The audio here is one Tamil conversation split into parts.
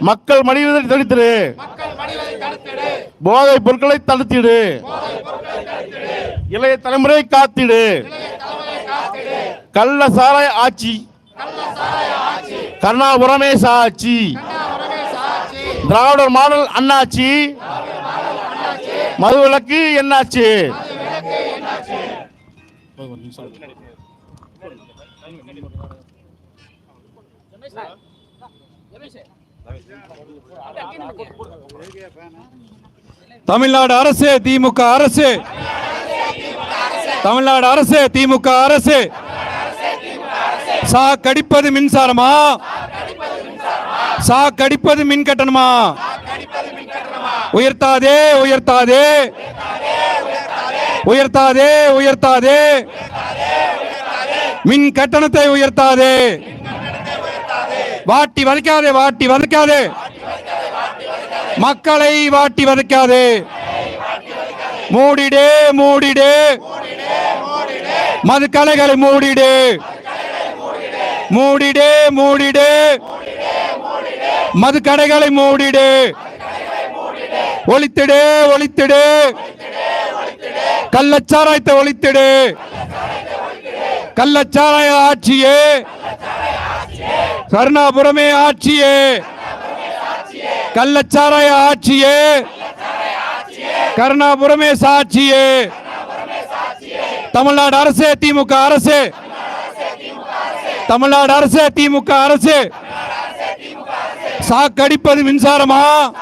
மக்கள் மடிவதை தடுத்திடு. போதை பொருட்களை தடுத்திடு. இளைய தலைமுறை காத்திடு. கள்ள சாராய ஆட்சி. கருணா உரமேச ஆட்சி திராவிடர் மாடல் அண்ணாச்சி. மதுவிலக்கு என்னாச்சு? தமிழ்நாடு அரசு திமுக அரசு. தமிழ்நாடு அரசு திமுக அரசு. சா கடிப்பது மின்சாரமா? சா கடிப்பது மின் கட்டணமா? உயர்த்தாதே உயர்த்தாதே. உயர்த்தாதே உயர்த்தாதே. மின் கட்டணத்தை உயர்த்தாதே. வாட்டி வதைக்காதே வாட்டி வதைக்காதே மக்களை வாட்டி வதைக்காதே. மூடிடு மூடிடு. கலைகளை மூடிடு. மூடிடு மூடிடு. கடைகளை மூடிடு. ஒழித்திடு ஒழித்திடு. கள்ளச்சாராயத்தை ஒழித்திடு. கள்ளச்சாராய ஆட்சியே. கருணாபுரமே ஆட்சியே. கள்ளச்சாராய ஆட்சியே. கருணாபுரமே சாட்சியே. தமிழ்நாடு அரசு திமுக அரசு. தமிழ்நாடு அரசு திமுக அரசு. சாக்கடிப்பது மின்சாரமா?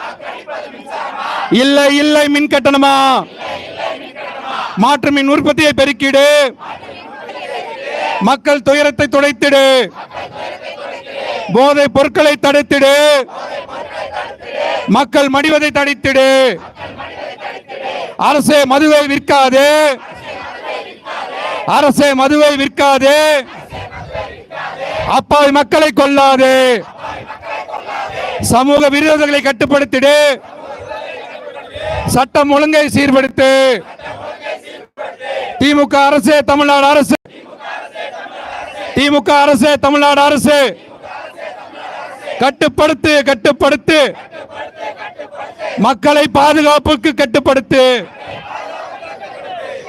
இல்லை இல்லை மின் கட்டணமா? மாற்று மின் உற்பத்தியை பெருக்கிடு. மக்கள் துயரத்தை துடைத்திடு. போதை பொருட்களை தடுத்திடு. மக்கள் மடிவதை தடித்திடு. அரசே மதுவை விற்காதே. அரசே மதுவை விற்காதே. அப்பாவி மக்களை கொல்லாதே. சமூக விரோதங்களை கட்டுப்படுத்திடு. சட்டம் ஒழுங்கை சீர்படுத்து. திமுக அரசு தமிழ்நாடு அரசு. திமுக அரசு தமிழ்நாடு அரசு. கட்டுப்படுத்து கட்டுப்படுத்து. மக்களை பாதுகாப்புக்கு கட்டுப்படுத்து.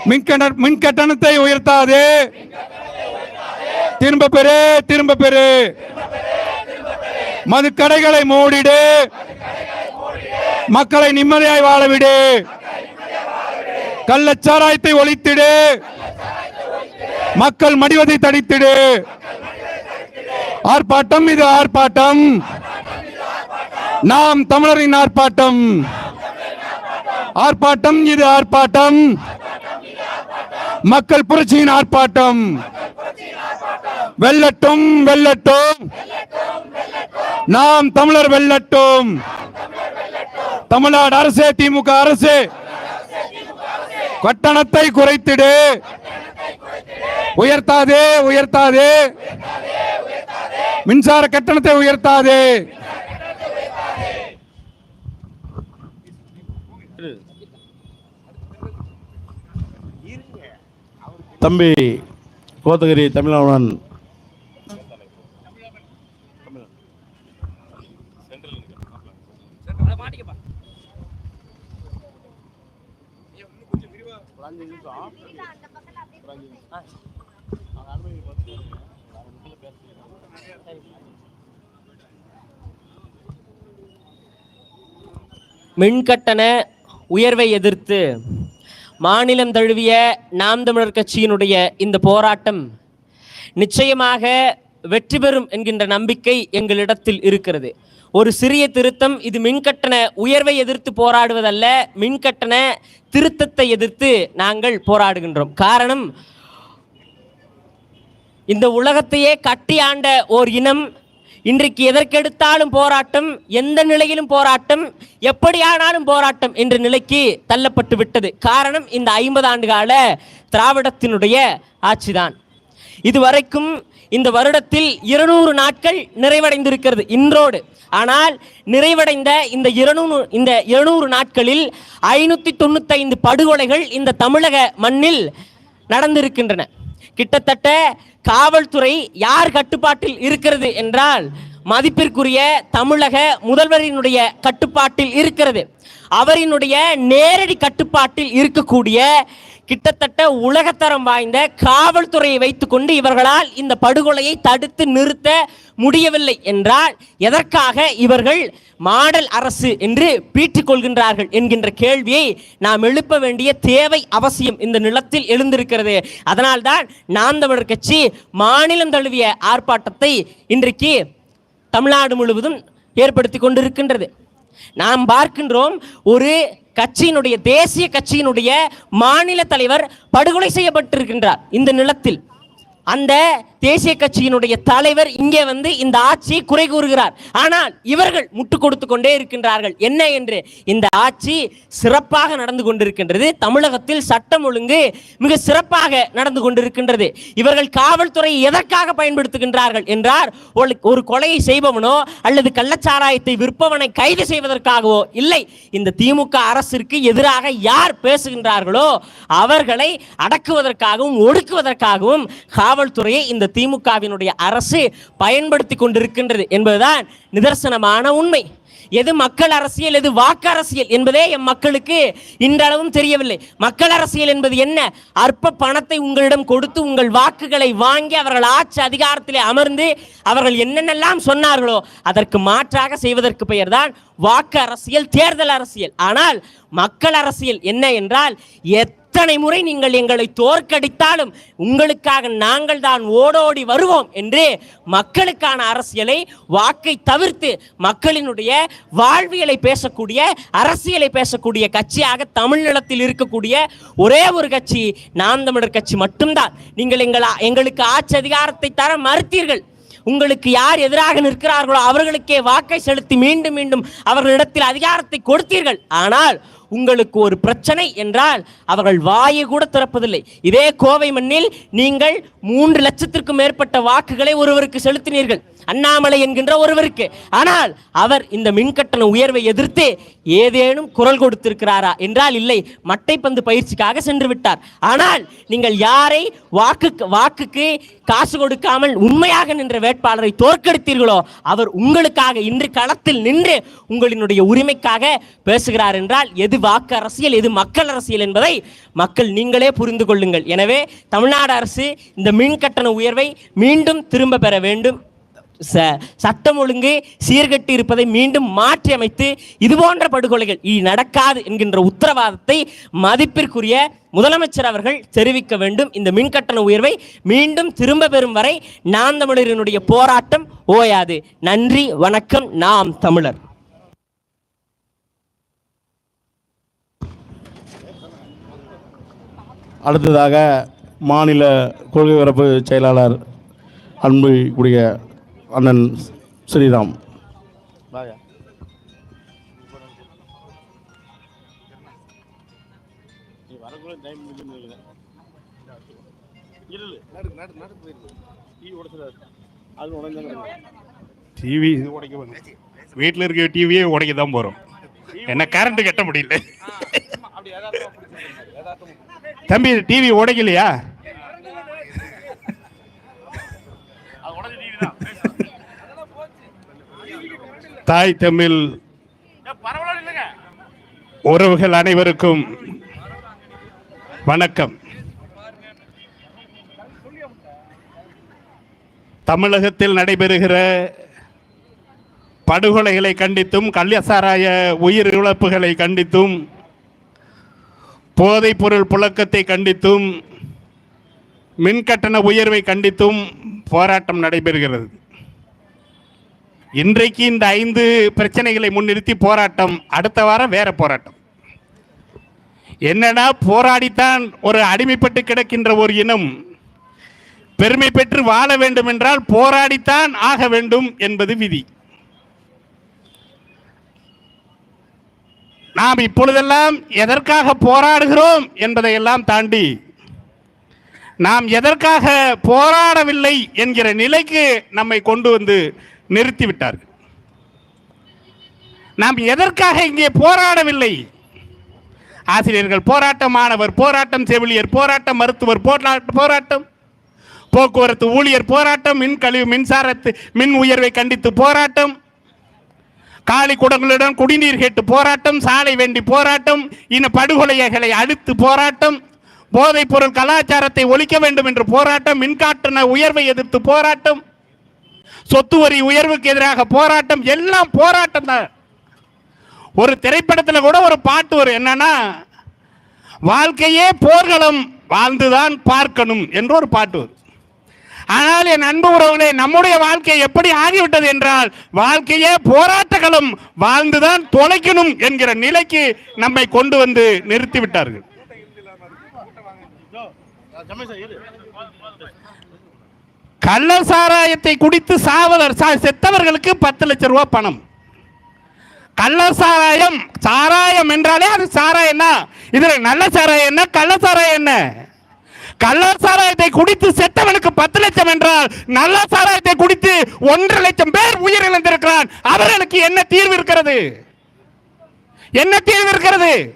மின்கட்ட மின் கட்டணத்தை உயர்த்தாது. திரும்ப பெறு திரும்ப பெறு. மது கடைகளை மூடிடு. மக்களை நிம்மதியாய் வாழவிடு கள்ளச்சாராயத்தை ஒழித்திடு. மக்கள் மடிவதை தடித்திடு ஆர்ப்பாட்டம் இது ஆர்ப்பாட்டம். நாம் தமிழரின் ஆர்ப்பாட்டம். ஆர்ப்பாட்டம் இது ஆர்ப்பாட்டம். மக்கள் புரட்சியின் ஆர்ப்பாட்டம். வெல்லட்டும் வெல்லட்டும். நாம் தமிழர் வெல்லட்டும். தமிழ்நாடு அரசு திமுக அரசு. கட்டணத்தை குறைத்திடு. உயர்த்தாதே உயர்த்தாதே. மின்சார கட்டணத்தை உயர்த்தாதே. தம்பி கோத்தகிரி தமிழவன் மின்கட்டண உயர்வை எதிர்த்து மாநிலம் தழுவிய நாம் தமிழர் கட்சியினுடைய இந்த போராட்டம் நிச்சயமாக வெற்றி பெறும் என்கின்ற நம்பிக்கை எங்களிடத்தில் இருக்கிறது. ஒரு சிறிய திருத்தம் இது மின்கட்டண உயர்வை எதிர்த்து போராடுவதல்ல மின்கட்டண திருத்தத்தை எதிர்த்து நாங்கள் போராடுகின்றோம். காரணம் இந்த உலகத்தையே கட்டி ஆண்ட ஓர் இனம் இன்றைக்கு எதற்கெடுத்தாலும் போராட்டம் எந்த நிலையிலும் போராட்டம் எப்படியானாலும் போராட்டம் என்ற நிலைக்கு தள்ளப்பட்டு விட்டது. காரணம் இந்த ஐம்பது ஆண்டு கால திராவிடத்தினுடைய ஆட்சிதான். இதுவரைக்கும் இந்த வருடத்தில் இருநூறு நாட்கள் நிறைவடைந்திருக்கிறது இன்றோடு. ஆனால் நிறைவடைந்த இந்த இருநூறு இந்த இருநூறு நாட்களில் ஐநூற்றி தொண்ணூத்தைந்து படுகொலைகள் இந்த தமிழக மண்ணில் நடந்திருக்கின்றன. கிட்டத்தட்ட காவல்துறை யார் கட்டுப்பாட்டில் இருக்கிறது என்றால் மதிப்பிற்குரிய தமிழக முதல்வரினுடைய கட்டுப்பாட்டில் இருக்கிறது. அவரினுடைய நேரடி கட்டுப்பாட்டில் இருக்கக்கூடிய கிட்டத்தட்ட உலகத்தரம் வாய்ந்த காவல்துறையை வைத்துக்கொண்டு இவர்களால் இந்த படுகொலையை தடுத்து நிறுத்த முடியவில்லை என்றால் எதற்காக இவர்கள் மாடல் அரசு என்று பீற்றிக்கொள்கின்றார்கள் என்கின்ற கேள்வியை நாம் எழுப்ப வேண்டிய தேவை அவசியம் இந்த நிலத்தில் எழுந்திருக்கிறது. அதனால்தான் நாம் தமிழர் கட்சி மாநிலம் தழுவிய ஆர்ப்பாட்டத்தை இன்றைக்கு தமிழ்நாடு முழுவதும் ஏற்படுத்தி கொண்டிருக்கின்றது. நாம் பார்க்கின்றோம் ஒரு கட்சியினுடைய தேசிய கட்சியினுடைய மாநில தலைவர் படுகொலை செய்யப்பட்டிருக்கின்றார் இந்த நிலத்தில். அந்த தேசிய கட்சியினுடைய தலைவர் இங்கே வந்து இந்த ஆட்சியை குறை கூறுகிறார். ஆனால் இவர்கள் முட்டு கொடுத்து கொண்டே இருக்கின்றார்கள். என்ன என்று? இந்த ஆட்சி சிறப்பாக நடந்து கொண்டிருக்கின்றது. தமிழகத்தில் சட்டம் ஒழுங்கு மிக சிறப்பாக நடந்து கொண்டிருக்கின்றது. இவர்கள் காவல்துறையை எதற்காக பயன்படுத்துகின்றார்கள் என்றார். ஒரு- ஒரு கொலையை செய்பவனோ அல்லது கள்ளச்சாராயத்தை விற்பவனை கைது செய்வதற்காகவோ இல்லை. இந்த திமுக அரசிற்கு எதிராக யார் பேசுகின்றார்களோ அவர்களை அடக்குவதற்காகவும் ஒடுக்குவதற்காகவும் காவல்துறையை இந்த திமுகவினுடைய அரசு பயன்படுத்தி கொண்டிருக்கின்றது என்பதுதான் நிதர்சனமான உண்மை. எது மக்கள் அரசியல் எது வாக்கு அரசியல் என்பதே எம் மக்களுக்கு இன்றளவும் தெரியவில்லை. மக்கள் அரசியல் என்பது என்ன? அற்ப பணத்தை உங்களிடம் கொடுத்து உங்கள் வாக்குகளை வாங்கி அவர்கள் ஆட்சி அதிகாரத்திலே அமர்ந்து அவர்கள் என்னென்னலாம் சொன்னார்களோ அதற்கு மாற்றாக செய்வதற்கு பெயர்தான் வாக்கு அரசியல் தேர்தல் அரசியல். ஆனால் மக்கள் அரசியல் என்ன என்றால் எத் எத்தனை முறை நீங்கள் எங்களை தோற்கடித்தாலும் உங்களுக்காக நாங்கள் தான் ஓடோடி வருவோம் என்று மக்களுக்கான அரசியலை வாக்கை தவிர்த்து மக்களினுடைய வாழ்வியலை பேசக்கூடிய அரசியலை பேசக்கூடிய கட்சியாக தமிழ்நிலத்தில் இருக்கக்கூடிய ஒரே ஒரு கட்சி நாம் தமிழர் கட்சி மட்டும்தான். நீங்கள் எங்கள் எங்களுக்கு ஆட்சி அதிகாரத்தை தர மறுத்தீர்கள். உங்களுக்கு யார் எதிராக நிற்கிறார்களோ அவர்களுக்கே வாக்கை செலுத்தி மீண்டும் மீண்டும் அவர்களிடத்தில் அதிகாரத்தை கொடுத்தீர்கள். ஆனால் உங்களுக்கு ஒரு பிரச்சனை என்றால் அவர்கள் வாயை கூட திறப்பதில்லை. இதே கோவை மண்ணில் நீங்கள் மூன்று லட்சத்திற்கும் மேற்பட்ட வாக்குகளை ஒருவருக்கு செலுத்தினீர்கள். அண்ணாமலை என்கின்ற ஒருவருக்கு. ஆனால் அவர் இந்த மின்கட்டண உயர்வை எதிர்த்து ஏதேனும் குரல் கொடுத்திருக்கிறாரா என்றால் இல்லை. மட்டைப்பந்து பயிற்சிக்காக சென்று விட்டார். ஆனால் நீங்கள் யாரை வாக்குக்கு வாக்குக்கு காசு கொடுக்காமல் உண்மையாக நின்ற வேட்பாளரை தோற்கடித்தீர்களோ அவர் உங்களுக்காக இன்று களத்தில் நின்று உங்களினுடைய உரிமைக்காக பேசுகிறார் என்றால் எது வாக்கு அரசியல் எது மக்கள் அரசியல் என்பதை மக்கள் நீங்களே புரிந்து கொள்ளுங்கள். எனவே தமிழ்நாடு அரசு இந்த மின் கட்டண உயர்வை மீண்டும் திரும்ப பெற வேண்டும். ச- சட்டம் ஒழுங்கு சீர்கெட்டு இருப்பதை மீண்டும் மாற்றி அமைத்து இது போன்ற படுகொலைகள் இனி நடக்காது என்கின்ற உத்தரவாதத்தை மதிப்பிற்குரிய முதலமைச்சர் அவர்கள் தெரிவிக்க வேண்டும். இந்த மின்கட்டண உயர்வை மீண்டும் திரும்ப பெறும் வரை நாம் தமிழரினுடைய போராட்டம் ஓயாது. நன்றி வணக்கம். நாம் தமிழர். அடுத்ததாக மாநில கொள்கை பரப்பு செயலாளர் அன்பு அண்ணன் ஸ்ரீராம். டிவி இது உடைக்க வந்து வீட்டில் இருக்க டிவியே உடைக்க தான் போகிறோம் என்ன கரண்ட் கட்ட முடியல. தம்பி டிவி உடைக்கலையா? தாய் தமிழ் உறவுகள் அனைவருக்கும் வணக்கம். தமிழகத்தில் நடைபெறுகிற படுகொலைகளை கண்டித்தும் கள்ளசாராய உயிர் இழப்புகளை கண்டித்தும் போதைப்பொருள் புழக்கத்தை கண்டித்தும் மின்கட்டண உயர்வை கண்டித்தும் போராட்டம் நடைபெறுகிறது. இன்றைக்கு இந்த ஐந்து பிரச்சனைகளை முன்னிறுத்தி போராட்டம் அடுத்த வாரம் வேற போராட்டம். என்னன்னா போராடித்தான் ஒரு அடிமைப்பட்டு கிடக்கின்ற ஒரு இனம் பெருமை பெற்று வாழ வேண்டும் என்றால் போராடித்தான் ஆக வேண்டும் என்பது விதி. நாம் இப்பொழுதெல்லாம் எதற்காக போராடுகிறோம் என்பதையெல்லாம் தாண்டி நாம் எதற்காக போராடவில்லை என்கிற நிலைக்கு நம்மை கொண்டு வந்து நிறுத்திவிட்டார்கள். நாம் எதற்காக இங்கே போராடவில்லை? ஆசிரியர்கள் போராட்டம் மாணவர் போராட்டம் செவிலியர் போராட்டம் மருத்துவர் போராட்டம். போக்குவரத்து ஊழியர் போராட்டம் மின் கழிவு மின்சாரத்து மின் உயர்வை கண்டித்து போராட்டம். காலி குடங்களுடன் குடிநீர் கேட்டு போராட்டம் சாலை வேண்டி போராட்டம் இன படுகொலைகளை அடுத்து போராட்டம் போதைப் பொருள் கலாச்சாரத்தை ஒழிக்க வேண்டும் என்று போராட்டம் மின்காட்டண உயர்வை எதிர்த்து போராட்டம். சொத்து வரி உயர்வுக்கு எதிராக போராட்டம் எல்லாம் போராட்டம் தான். ஒரு திரைப்படத்தில் கூட ஒரு பாட்டு வரும் என்னன்னா வாழ்க்கையே போர்க்களம் வாழ்ந்துதான் பார்க்கணும் என்று ஒரு பாட்டு வரும். ஆனால் என் அன்பு உறவுகளே நம்முடைய வாழ்க்கை எப்படி ஆகிவிட்டது என்றால் வாழ்க்கையே போராட்டங்களும் வாழ்ந்துதான் தொலைக்கணும் என்கிற நிலைக்கு நம்மை கொண்டு வந்து நிறுத்திவிட்டார்கள். கள்ள சாராயத்தை குடித்து சாவதர் சா- செத்தவர்களுக்கு பத்து லட்சம் ரூபாய் பணம். கள்ள சாராயம் சாராயம் என்றாலே அது சாராயம் தான் இதுல நல்ல சாராயம் என்ன கள்ள சாராயம் என்ன? கள்ள சாராயத்தை குடித்து செத்தவனுக்கு பத்து லட்சம் என்றால் நல்ல சாராயத்தை குடித்து ஒன்றரை லட்சம் பேர் உயிரிழந்திருக்கிறான். அவர்களுக்கு என்ன தீர்வு இருக்கிறது? என்ன தீர்வு இருக்கிறது?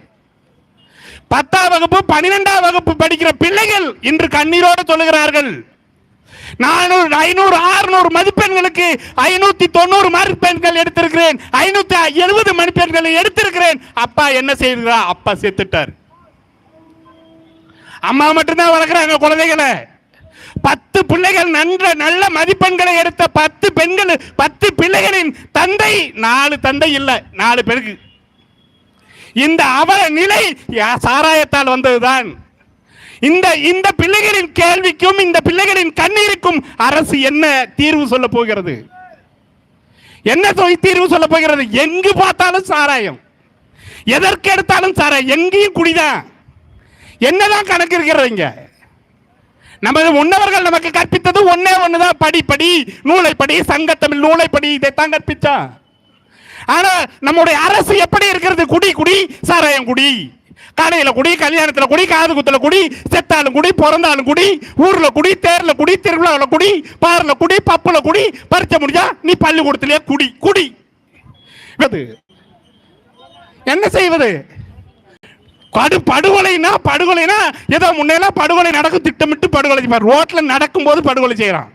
பத்தாம் வகுப்பு பன்னிரெண்டாம் வகுப்பு படிக்கிற பிள்ளைகள் இன்று கண்ணீரோடு சொல்லுகிறார்கள். நானூறு ஐநூறு ஆறுநூறு மதிப்பெண்களுக்கு ஐநூத்தி தொண்ணூறு மதிப்பெண்கள் எடுத்திருக்கிறேன். ஐநூத்தி எழுபது மதிப்பெண்களை எடுத்திருக்கிறேன். அப்பா என்ன செய்கிறா அப்பா செத்துட்டார். அம்மா மட்டும்தான் வளர்க்குறாங்க குழந்தைகளை. பத்து பிள்ளைகள் நன்ற நல்ல மதிப்பெண்களை எடுத்த பத்து பெண்கள் பத்து பிள்ளைகளின் தந்தை நாலு தந்தை இல்லை நாலு பேருக்கு. இந்த அவல நிலை யா- சாராயத்தால் வந்ததுதான். இந்த இந்த பிள்ளைகளின் கேள்விக்கும் இந்த பிள்ளைகளின் கண்ணீருக்கும் அரசு என்ன தீர்வு சொல்ல போகிறது? என்ன சொல் தீர்வு சொல்ல போகிறது? எங்கு பார்த்தாலும் சாராயம். எதற்கு எடுத்தாலும் சாராயம். எங்கேயும் குடிதான் என்னதான் கணக்கு இருக்கிறவங்க நமது முன்னவர்கள் நமக்கு கற்பித்தது ஒன்னே ஒண்ணுதான். படி படி நூலை படி சங்கத்தமிழ் நூலை படி இதைத்தான் கற்பித்தான் ஆனா நம்முடைய அரசு எப்படி இருக்கிறது? குடி குடி சாராயம் குடி. கடையில் குடி கல்யாணத்துல குடி காது குத்தில் குடி செத்தாலும் குடி பிறந்தாலும் குடி ஊரில் குடி தேரில் குடி திருவிழாவில் குடி பாறில் குடி பப்பில் குடி பறிச்ச முடிஞ்சா நீ பள்ளிக்கூடத்திலே குடி குடி. என்ன செய்வது? படு படுகொலைனா படுகொலைனா ஏதோ முன்னெல்லாம் படுகொலை நடக்கும் திட்டமிட்டு படுகொலை செய்வார். ரோட்டில் நடக்கும்போது படுகொலை செய்கிறான்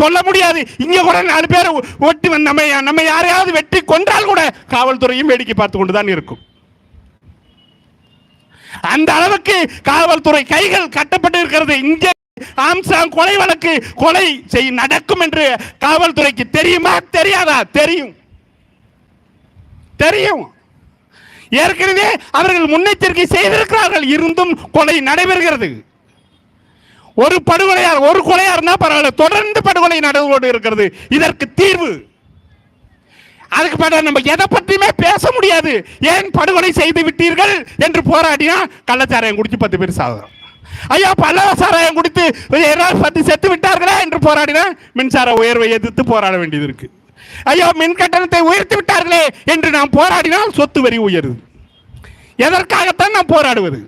சொல்ல முடியாது. இங்க கூட நாலு பேர் ஒட்டி வந்து நம்ம நம்ம யாரையாவது வெட்டி கொன்றால் கூட காவல்துறையும் வேடிக்கை பார்த்து கொண்டு தான் இருக்கும். அந்த அளவுக்கு காவல்துறை கைகள் கட்டப்பட்டு இருக்கிறது இங்கே ஆம்சாங் கொலை வழக்கு கொலை செய் நடக்கும் என்று காவல்துறைக்கு தெரியுமா? தெரியாதா? தெரியும். தெரியும். ஏற்கனவே அவர்கள் முன்னெச்சரிக்கை செய்திருக்கிறார்கள். இருந்தும் கொலை நடைபெறுகிறது. ஒரு படுகொலையார் ஒரு கொலையார்னா பரவாயில்ல. தொடர்ந்து படுகொலை நடந்து கொண்டு இருக்கிறது இதற்கு தீர்வு அதுக்கு பிறகு நம்ம எதை பற்றியுமே பேச முடியாது. ஏன் படுகொலை செய்து விட்டீர்கள் என்று போராடினா கள்ளச்சாராயம் குடிச்சு பத்து பேர் சாகுறோம் ஐயா பல்லவ சாராயம் குடித்து பத்து செத்து விட்டார்களா என்று போராடினா மின்சார உயர்வை எதிர்த்து போராட வேண்டியது இருக்கு. ஐயோ மின் கட்டணத்தை உயர்த்தி விட்டார்களே என்று நாம் போராடினால் சொத்து வரி உயருது. எதற்காகத்தான் நாம் போராடுவது?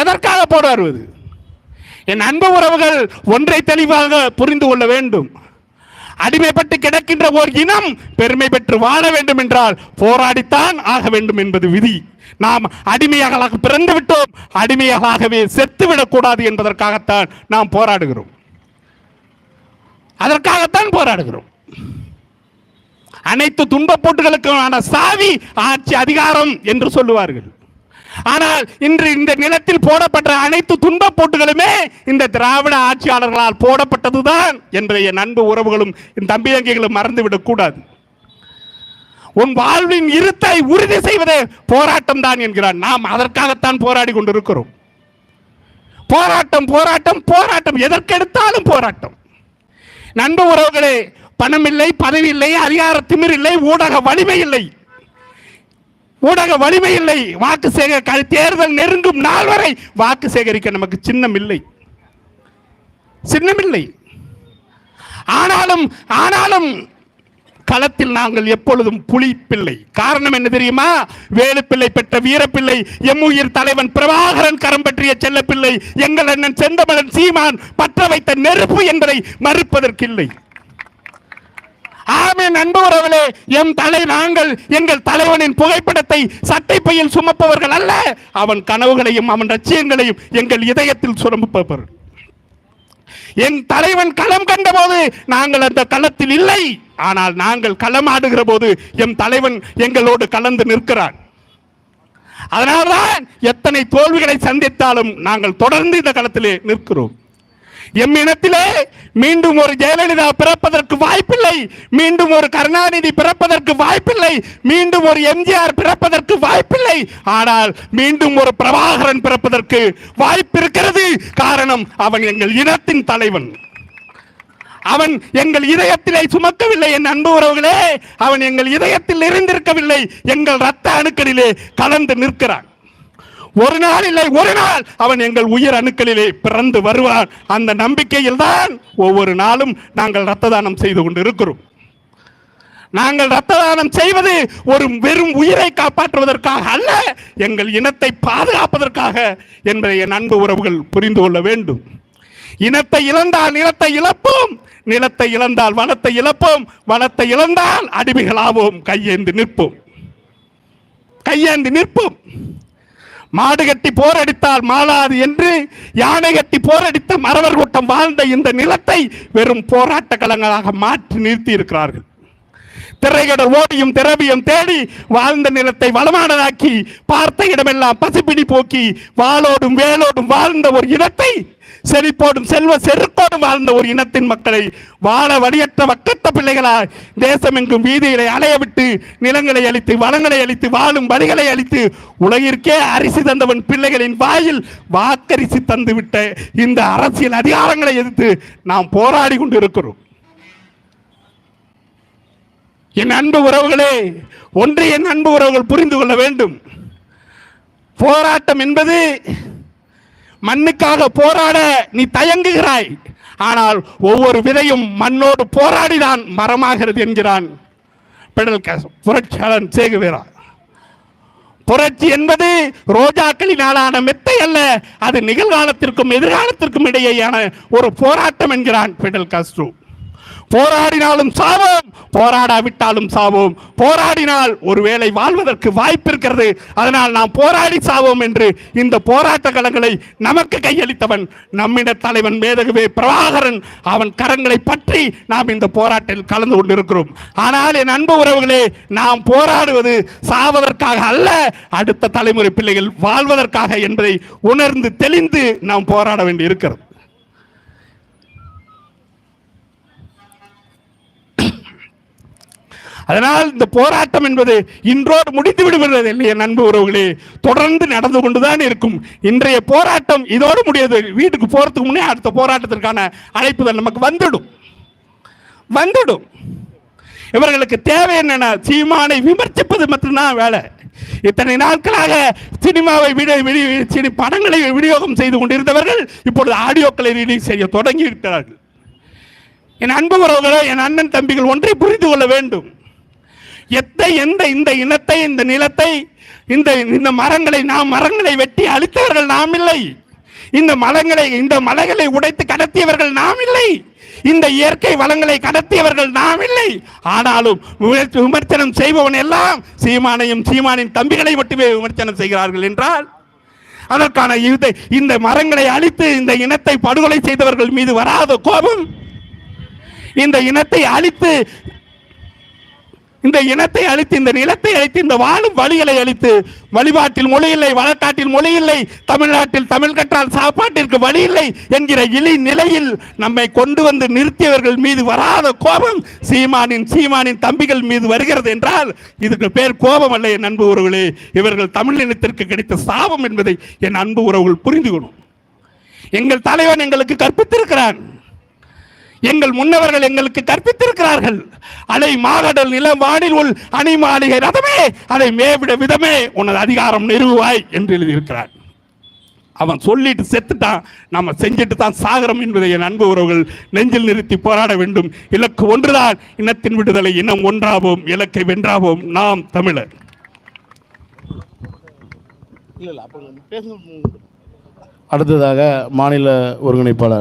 எதற்காக போராடுவது? என் அன்பு உறவுகள் ஒன்றை தெளிவாக புரிந்து கொள்ள வேண்டும். அடிமைப்பட்டு கிடக்கின்ற ஓர் இனம் பெருமை பெற்று வாழ வேண்டும் என்றால் போராடித்தான் ஆக வேண்டும் என்பது விதி. நாம் அடிமையாக பிறந்து விட்டோம் அடிமையாகவே செத்துவிடக் கூடாது என்பதற்காகத்தான் நாம் போராடுகிறோம். அதற்காகத்தான் போராடுகிறோம். அனைத்து துன்பப்போட்டுகளுக்கான சாவி ஆட்சி அதிகாரம் என்று சொல்லுவார்கள். ஆனால் இன்று இந்த நிலத்தில் போடப்பட்ட அனைத்து துன்ப போட்டுகளுமே இந்த திராவிட ஆட்சியாளர்களால் போடப்பட்டதுதான் என்பதை என் அன்பு உறவுகளும் என் தம்பியங்கைகளும் மறந்துவிடக் கூடாது. உன் வாழ்வின் இருத்தை உறுதி செய்வதே போராட்டம் தான் என்கிறார் நாம் அதற்காகத்தான் போராடி கொண்டிருக்கிறோம். போராட்டம் போராட்டம் போராட்டம். எதற்கெடுத்தாலும் போராட்டம். நண்பு உறவுகளே பணம் இல்லை பதவி இல்லை அதிகார திமிர் இல்லை ஊடக வலிமை இல்லை. ஊடக வலிமை இல்லை. வாக்கு சேகரிக்க தேர்தல் நெருங்கும் நாள் வரை வாக்கு சேகரிக்க நமக்கு சின்னம் இல்லை சின்னம் இல்லை ஆனாலும் ஆனாலும் களத்தில் நாங்கள் எப்பொழுதும் புலிப்பிள்ளை காரணம் என்ன தெரியுமா? வேலுப்பிள்ளை பெற்ற வீரப்பிள்ளை எம்முயிர் தலைவன் பிரபாகரன் கரம் பற்றிய செல்லப்பிள்ளை எங்கள் அண்ணன் செந்தமலன் சீமான் பற்ற வைத்த நெருப்பு என்பதை மறுப்பதற்கில்லை. ஆமே நண்புறவர்களே எம் தலை நாங்கள் எங்கள் தலைவனின் புகைப்படத்தை சட்டை பையில் சுமப்பவர்கள் அல்ல. அவன் கனவுகளையும் அவன் லட்சியங்களையும் எங்கள் இதயத்தில் சுமப்பவர் என் தலைவன் களம் கண்டபோது நாங்கள் அந்த களத்தில் இல்லை. ஆனால் நாங்கள் களமாடுகிற போது எம் தலைவன் எங்களோடு கலந்து நிற்கிறான். அதனால்தான் எத்தனை தோல்விகளை சந்தித்தாலும் நாங்கள் தொடர்ந்து இந்த களத்திலே நிற்கிறோம். எம் இனத்திலே மீண்டும் ஒரு ஜெயலலிதா பிறப்பதற்கு வாய்ப்பில்லை. மீண்டும் ஒரு கருணாநிதி பிறப்பதற்கு வாய்ப்பில்லை. மீண்டும் ஒரு எம்ஜிஆர் பிறப்பதற்கு வாய்ப்பில்லை. ஆனால் மீண்டும் ஒரு பிரபாகரன் பிறப்பதற்கு வாய்ப்பு இருக்கிறது காரணம் அவன் எங்கள் இனத்தின் தலைவன். அவன் எங்கள் இதயத்திலே சுமக்கவில்லை என் அன்பு உறவுகளே. அவன் எங்கள் இதயத்தில் இருந்திருக்கவில்லை. எங்கள் ரத்த அணுக்களிலே கலந்து நிற்கிறான். ஒரு நாள் இல்லை ஒரு நாள். அவன் எங்கள் உயிர் அணுக்களிலே பிறந்து வருவான். அந்த நம்பிக்கையில் தான் ஒவ்வொரு நாளும் நாங்கள் ரத்த தானம் செய்து கொண்டு இருக்கிறோம் நாங்கள் ரத்த தானம் செய்வது ஒரு வெறும் உயிரை காப்பாற்றுவதற்காக அல்ல எங்கள் இனத்தை பாதுகாப்பதற்காக என்பதை என் அன்பு உறவுகள் புரிந்து கொள்ள வேண்டும். இனத்தை இழந்தால் நிலத்தை இழப்போம் நிலத்தை இழந்தால் வனத்தை இழப்போம் வனத்தை இழந்தால் அடிமைகளாவோம் கையேந்து நிற்போம். கையேந்து நிற்போம். மாடு கட்டி போரடித்தால் மாளாது என்று யானை கட்டி போரடித்த மறவர் கூட்டம் வாழ்ந்த இந்த நிலத்தை வெறும் போராட்ட களங்களாக மாற்றி நிறுத்தி இருக்கிறார்கள் திரைகடல் ஓடியும் திரவியம் தேடி வாழ்ந்த நிலத்தை வளமானதாக்கி பார்த்த இடமெல்லாம் பசிப்பிடி போக்கி வாளோடும் வேலோடும் வாழ்ந்த ஒரு இடத்தை செழிப்போடும் செல்வ செருக்கோடும் வாழ்ந்த ஒரு இனத்தின் மக்களை வாழ வழியற்ற வக்கத்த பிள்ளைகளாய் தேசமெங்கும் வீதிகளை அலைய விட்டு நிலங்களை அழித்து வளங்களை அழித்து வாழும் வழிகளை அழித்து உலகிற்கே அரிசி தந்தவன் பிள்ளைகளின் வாயில் வாக்கரிசி தந்துவிட்ட இந்த அரசியல் அதிகாரங்களை எதிர்த்து நாம் போராடி கொண்டு இருக்கிறோம் என் அன்பு உறவுகளே ஒன்று என் அன்பு உறவுகள் புரிந்து கொள்ள வேண்டும். போராட்டம் என்பது மண்ணுக்காக போராட நீ தயங்குகிறாய். ஆனால் ஒவ்வொரு விதையும் மண்ணோடு போராடிதான் மரமாகிறது என்கிறான் பெடல் காசு புரட்சியாளன் சேகுவேரா. புரட்சி என்பது ரோஜாக்களினாலான மெத்தை அல்ல அது நிகழ்காலத்திற்கும் எதிர்காலத்திற்கும் இடையேயான ஒரு போராட்டம் என்கிறான் பிடல் காஸ்ட்ரோ போராடினாலும் சாவோ போராடாவிட்டாலும் சாவோம். போராடினால் ஒருவேளை வாழ்வதற்கு வாய்ப்பு இருக்கிறது. அதனால் நாம் போராடி சாவோம் என்று இந்த போராட்ட களங்களை நமக்கு கையளித்தவன் நம்மிட தலைவன் மேதகுவே பிரபாகரன். அவன் கரங்களை பற்றி நாம் இந்த போராட்டத்தில் கலந்து கொண்டிருக்கிறோம். ஆனால் என் அன்பு உறவுகளே நாம் போராடுவது சாவதற்காக அல்ல அடுத்த தலைமுறை பிள்ளைகள் வாழ்வதற்காக என்பதை உணர்ந்து தெளிந்து நாம் போராட வேண்டி இருக்கிறது அதனால் இந்த போராட்டம் என்பது இன்றோடு முடித்து விடுகிறது இல்லை என் உறவுகளே. தொடர்ந்து நடந்து கொண்டுதான் இருக்கும். இன்றைய போராட்டம் இதோடு முடியாது. வீட்டுக்கு போறதுக்கு முன்னே அடுத்த போராட்டத்திற்கான அழைப்புதல் நமக்கு வந்துடும் வந்துடும் இவர்களுக்கு தேவை என்னன்னா சீமானை விமர்சிப்பது மட்டும்தான் வேலை. இத்தனை நாட்களாக சினிமாவை விட சினி படங்களை விநியோகம் செய்து கொண்டிருந்தவர்கள் இப்பொழுது ஆடியோக்களை ரிலீஸ் செய்ய தொடங்கி இருக்கிறார்கள் என் அன்பு உறவுகளோ என் அண்ணன் தம்பிகள் ஒன்றை புரிந்து கொள்ள வேண்டும். எத்தை எந்த இந்த இனத்தை இந்த நிலத்தை இந்த இந்த மரங்களை நாம் மரங்களை வெட்டி அழித்தவர்கள் நாம் இல்லை. இந்த மரங்களை இந்த மலைகளை உடைத்து கடத்தியவர்கள் நாம் இல்லை. இந்த இயற்கை வளங்களை கடத்தியவர்கள் நாம் இல்லை. ஆனாலும் விமர்சனம் செய்பவன் எல்லாம் சீமானையும் சீமானின் தம்பிகளை மட்டுமே விமர்சனம் செய்கிறார்கள் என்றால் அதற்கான இதை இந்த மரங்களை அழித்து இந்த இனத்தை படுகொலை செய்தவர்கள் மீது வராத கோபம் இந்த இனத்தை அழித்து இந்த இனத்தை அழித்து இந்த நிலத்தை அழித்து இந்த வாழும் வழிகளை அழித்து வழிபாட்டில் மொழி இல்லை வழக்காட்டில் மொழி இல்லை தமிழ்நாட்டில் தமிழ் கற்றால் சாப்பாட்டிற்கு வழி இல்லை என்கிற இழி நிலையில் நம்மை கொண்டு வந்து நிறுத்தியவர்கள் மீது வராத கோபம் சீமானின் சீமானின் தம்பிகள் மீது வருகிறது என்றால் இதுக்கு பேர் கோபம் அல்ல என் அன்பு உறவுகளே. இவர்கள் தமிழ் இனத்திற்கு கிடைத்த சாபம் என்பதை என் அன்பு உறவுகள் புரிந்து கொள்ளும் எங்கள் தலைவன் எங்களுக்கு கற்பித்திருக்கிறான். எங்கள் முன்னவர்கள் எங்களுக்கு கற்பித்திருக்கிறார்கள். அலை மாகடல் நிலம் வானில் உள் அணி மாளிகை ரதமே அதை மேவிட விதமே உனது அதிகாரம் நிறுவாய் என்று எழுதியிருக்கிறார். அவன் சொல்லிட்டு செத்துட்டான். நம்ம செஞ்சுட்டு தான் சாகரம் என்பதை என் அன்பு உறவுகள் நெஞ்சில் நிறுத்தி போராட வேண்டும். இலக்கு ஒன்றுதான் இனத்தின் விடுதலை இனம் ஒன்றாவோம் இலக்கை வென்றாவோம் நாம் தமிழர். அடுத்ததாக மாநில ஒருங்கிணைப்பாளர்